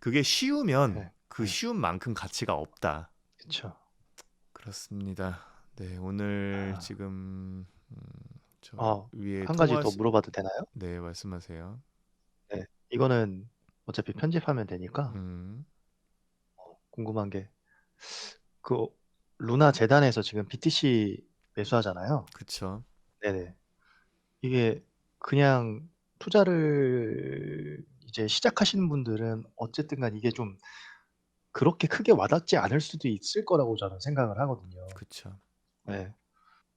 그게 쉬우면 네. 그 네. 쉬운 만큼 가치가 없다. 그쵸. 그렇습니다. 네, 오늘 아. 지금 음, 저 어, 위에 한 가지 더 통화하시... 물어봐도 되나요? 네, 말씀하세요. 네, 이거는 어차피 편집하면 되니까 음, 어, 궁금한 게 그 루나 재단에서 지금 BTC 매수하잖아요. 그쵸. 네네. 이게 그냥 투자를 이제 시작하시는 분들은 어쨌든 간 이게 좀 그렇게 크게 와닿지 않을 수도 있을 거라고 저는 생각을 하거든요. 그쵸. 네.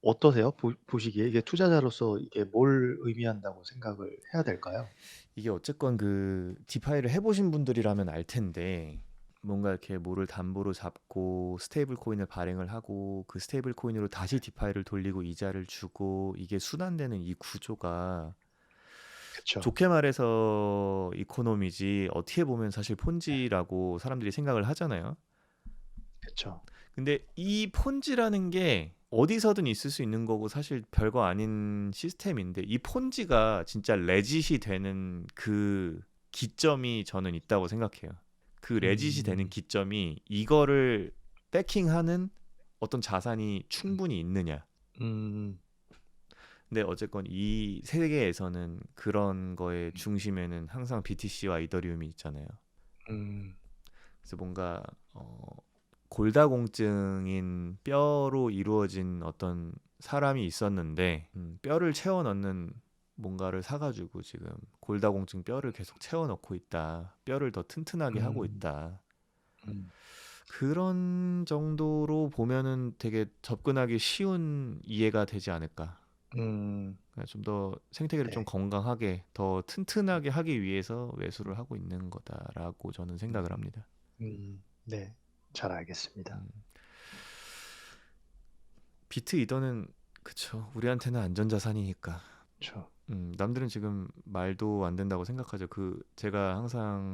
어떠세요? 보, 보시기에 이게 투자자로서 이게 뭘 의미한다고 생각을 해야 될까요? 이게 어쨌건 그 디파이를 해보신 분들이라면 알 텐데 뭔가 이렇게 뭐를 담보로 잡고 스테이블 코인을 발행을 하고 그 스테이블 코인으로 다시 디파이를 돌리고 이자를 주고 이게 순환되는 이 구조가 그쵸. 좋게 말해서 이코노미지 어떻게 보면 사실 폰지라고 사람들이 생각을 하잖아요. 그쵸. 근데 이 폰지라는 게 어디서든 있을 수 있는 거고 사실 별거 아닌 시스템인데 이 폰지가 진짜 레짓이 되는 그 기점이 저는 있다고 생각해요. 그 레짓이 되는 음. 기점이 이거를 백킹하는 어떤 자산이 충분히 있느냐. 음, 근데 어쨌건 이 세계에서는 그런 거의 중심에는 항상 BTC와 이더리움이 있잖아요. 음, 그래서 뭔가 어, 골다공증인 뼈로 이루어진 어떤 사람이 있었는데 음, 뼈를 채워 넣는 뭔가를 사가지고 지금 골다공증 뼈를 계속 채워 넣고 있다. 뼈를 더 튼튼하게 하고 음. 있다. 음, 그런 정도로 보면은 되게 접근하기 쉬운 이해가 되지 않을까. 음, 좀 더 생태계를 네. 좀 건강하게 더 튼튼하게 하기 위해서 매수를 하고 있는 거다라고 저는 생각을 합니다. 음, 네. 잘 알겠습니다. 음. 비트 이더는 그쵸 우리한테는 안전 자산이니까 그쵸. 음, 남들은 지금 말도 안 된다고 생각하죠. 그 제가 항상